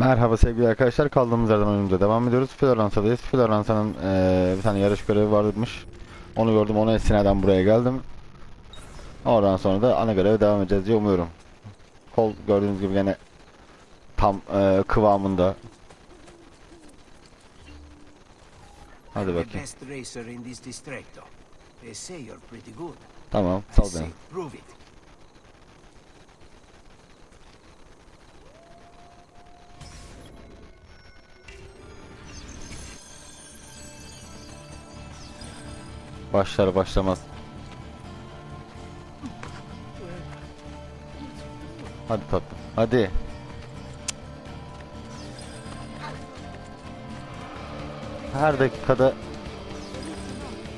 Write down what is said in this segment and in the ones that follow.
Merhaba sevgili arkadaşlar. Kaldığımız yerden oyunumuza devam ediyoruz. Floransa'dayız. Floransa'nın eee, bir tane yarış görevi varmış. Onu gördüm. Ona istinaden buraya geldim. Oradan sonra da ana göreve devam edeceğiz diye umuyorum. Kol gördüğünüz gibi yine tam eee, kıvamında. Hadi bakayım. best racer in Başlar başlamaz. Hadi tatlım. Hadi. Her dakikada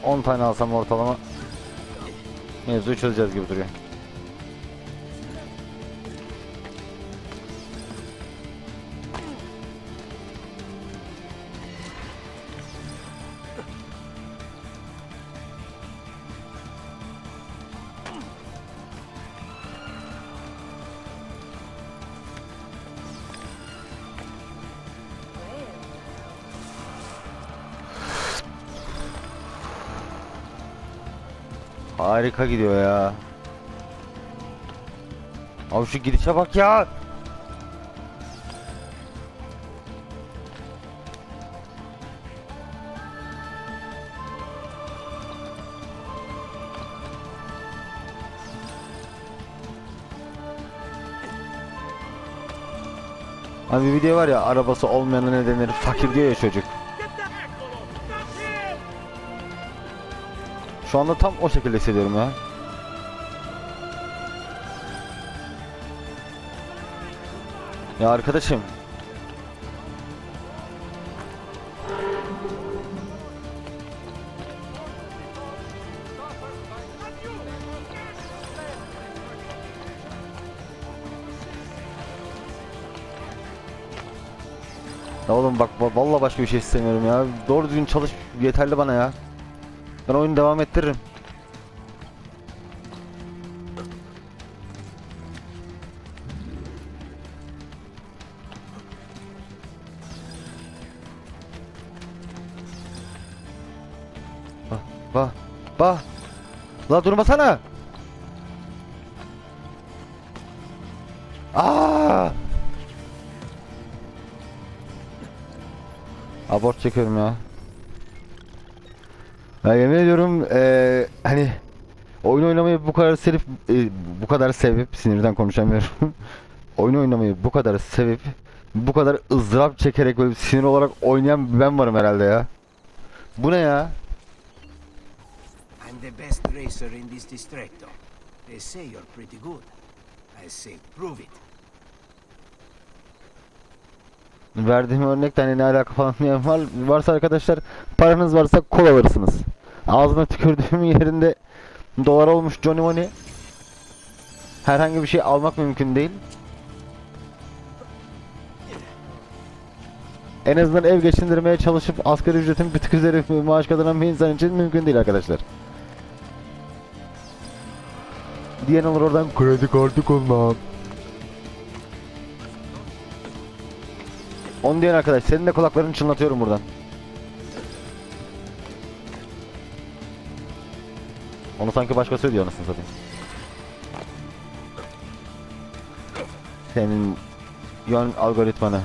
10 tane alsam ortalama mevzuyu çözeceğiz gibi duruyor. Harika gidiyor ya. Abi şu gidişe bak ya. Hani bir video var ya arabası olmayana ne denir fakir diyor ya çocuk. Şu anda tam o şekilde hissediyorum ya. Ya arkadaşım. Ya oğlum bak va- vallahi başka bir şey istemiyorum ya. Doğru düzgün çalış yeterli bana ya. Ben oyunu devam ettiririm. Bah, bah, bah. La durmasana. Aa! Abort çekiyorum ya. Ben yemin ediyorum eee hani oyun oynamayı bu kadar sevip e, bu kadar sevip sinirden konuşamıyorum. oyun oynamayı bu kadar sevip bu kadar ızdırap çekerek böyle sinir olarak oynayan ben varım herhalde ya. Bu ne ya? I'm the best racer in this distretto. They say you're pretty good. I say, prove it. Verdiğim örnekten hani ne alaka falan diyen var, varsa arkadaşlar paranız varsa kol alırsınız. Ağzına tükürdüğüm yerinde dolar olmuş Johnny Money. Herhangi bir şey almak mümkün değil. En azından ev geçindirmeye çalışıp asgari ücretin bir tık üzeri maaş kazanan bir insan için mümkün değil arkadaşlar. Diyen olur oradan kredi kartı kullan. Onu diyen arkadaş senin de kulaklarını çınlatıyorum buradan. Onu sanki başkası ödüyor anasını satayım. Senin yön algoritmanı.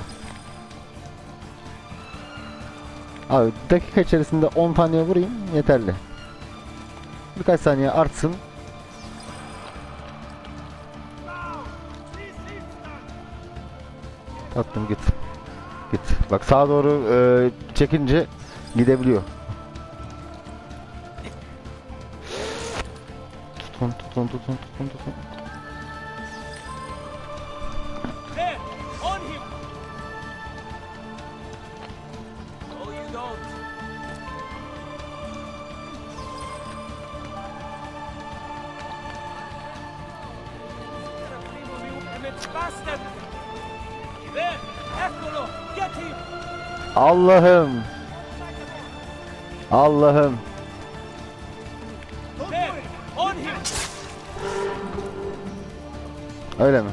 Abi dakika içerisinde 10 tane vurayım yeterli. Birkaç saniye artsın. Tatlım git. Bak sağa doğru e, çekince gidebiliyor. Tutun tutun tutun tutun tutun. Allah'ım. Allah'ım. Öyle mi?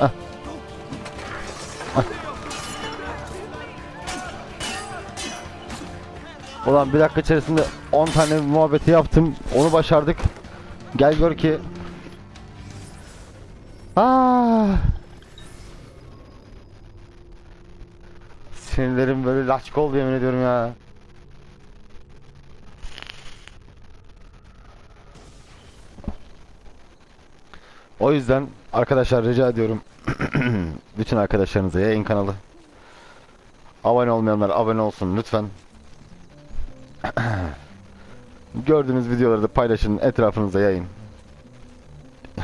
Ah. Ah. Ulan bir dakika içerisinde 10 tane muhabbeti yaptım. Onu başardık. Gel gör ki Aa. Sinirlerim böyle laçk oldu yemin ediyorum ya. O yüzden arkadaşlar rica ediyorum bütün arkadaşlarınıza yayın kanalı abone olmayanlar abone olsun lütfen. Gördüğünüz videoları da paylaşın etrafınıza yayın.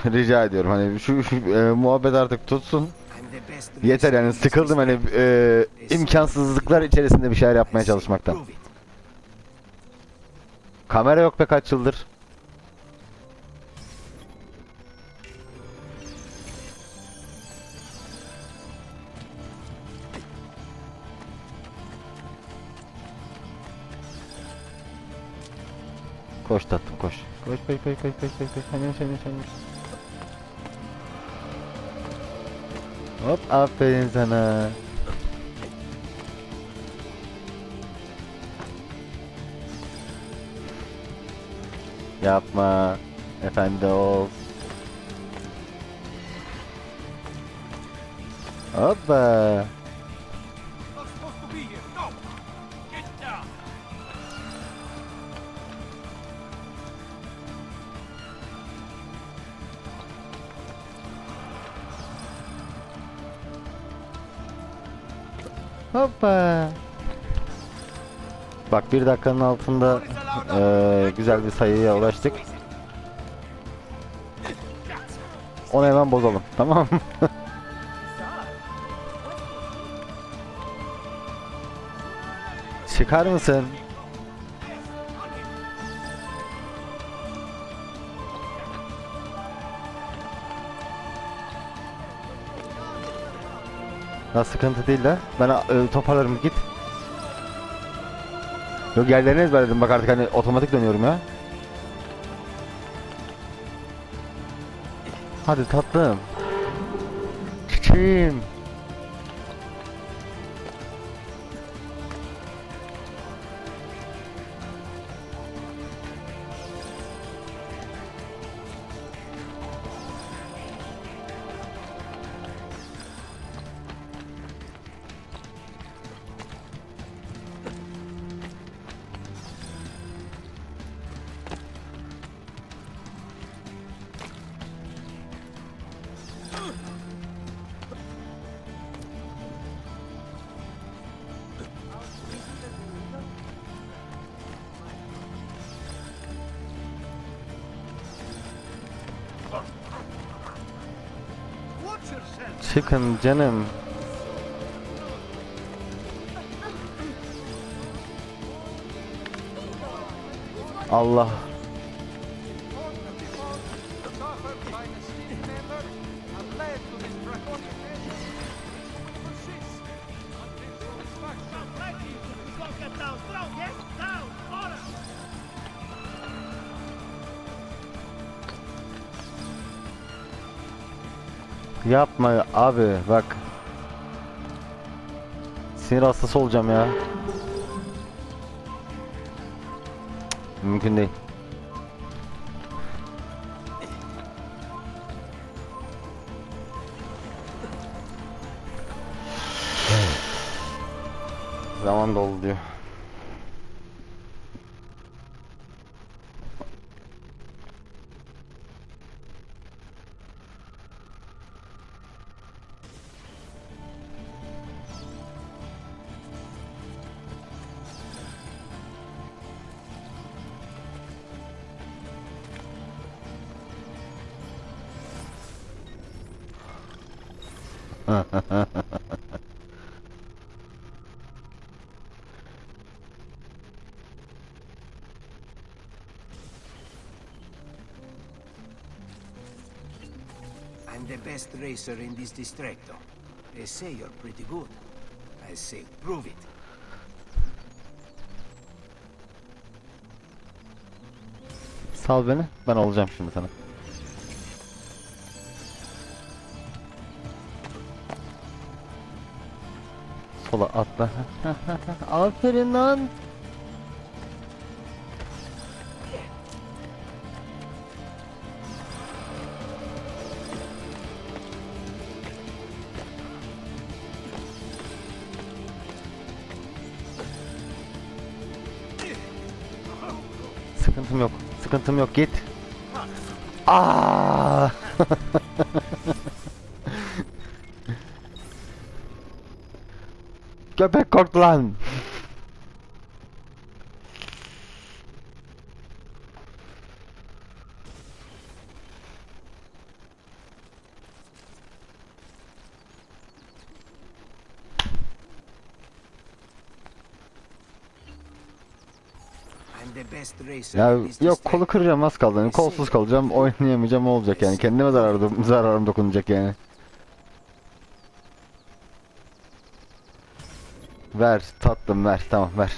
rica ediyorum hani şu, şu, e, muhabbet artık tutsun. Yeter yani sıkıldım hani e, imkansızlıklar içerisinde bir şeyler yapmaya çalışmaktan. Kamera yok be kaç yıldır. Koş tatlım koş. Koş koş koş koş koş koş koş. Hemen hemen hemen. Hop aferin sana. Yapma. Efendi ol. Hoppa. Hoppa. Bak bir dakikanın altında eee, güzel bir sayıya ulaştık. Onu hemen bozalım. Tamam mı? Çıkar mısın? Ya sıkıntı değil de. Ben e, toparlarım git. Yok yerlerini ezberledim bak artık hani otomatik dönüyorum ya. Hadi tatlım. Çiçeğim. Çıkın canım. Allah. Yapma abi bak. Sinir hastası olacağım ya. Mümkün değil. Zaman doldu diyor. The best racer in this distretto. They say you're pretty good. I say, prove it. Sal beni. Ben olacağım şimdi sana. Sola atla. Aferin lan. Sıkıntım yok. Sıkıntım yok git. Aa! Köpek korktu lan. I'm the best racer Ya yok kolu kıracağım az kaldı. Yani kolsuz kalacağım, oynayamayacağım olacak yani. Kendime zararım, zararım dokunacak yani. Ver tatlım ver tamam ver.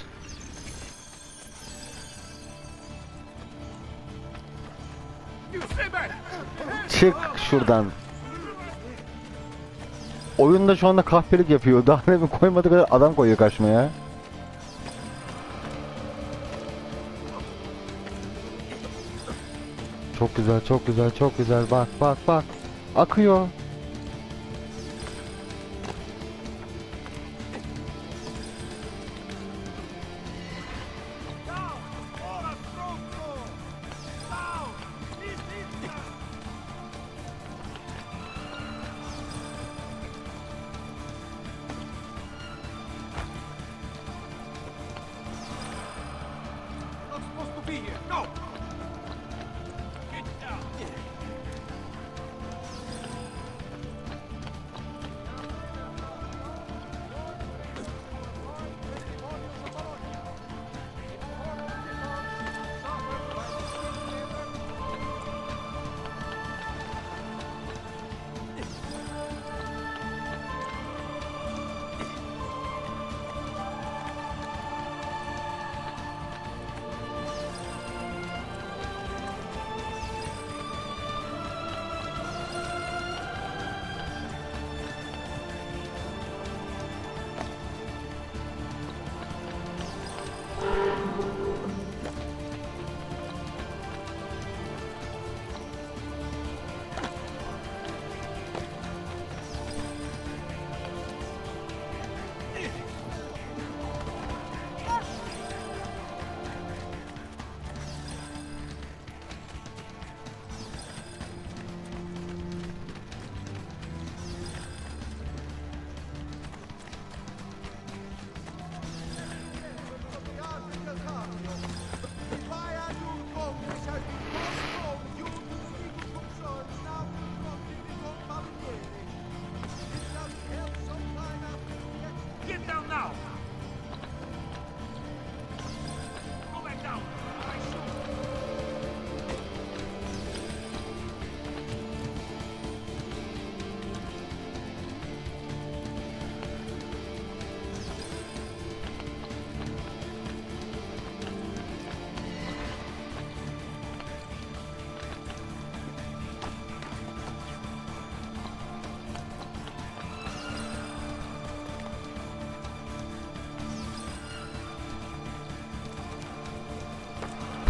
Çık şuradan. Oyunda şu anda kahpelik yapıyor. Daha ne koymadığı kadar adam koyuyor karşıma ya. Çok güzel, çok güzel, çok güzel. Bak, bak, bak. Akıyor.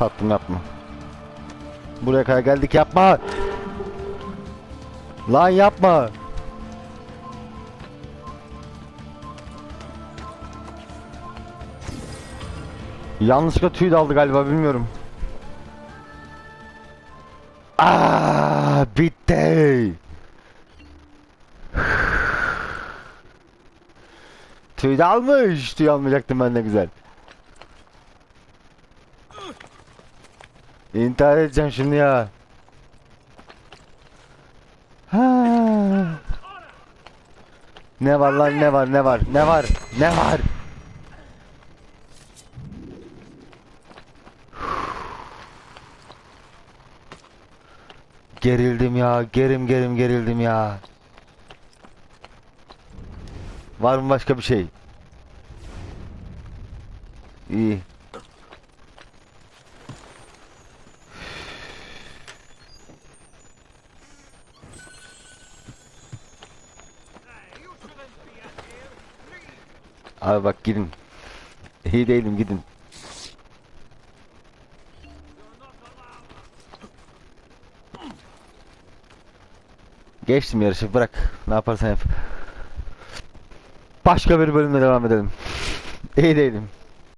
Tatlım yapma. Buraya kadar geldik yapma. Lan yapma. Yanlışlıkla tüy daldı galiba bilmiyorum. Aa, bitti. tüy dalmış. Tüy almayacaktım ben de güzel. İntihar edeceğim şimdi ya. Ha. Ne var lan ne var ne var ne var ne var? Gerildim ya gerim gerim gerildim ya. Var mı başka bir şey? İyi. Abi bak gidin. İyi değilim gidin. Geçtim yarışı bırak. Ne yaparsan yap. Başka bir bölümde devam edelim. İyi değilim.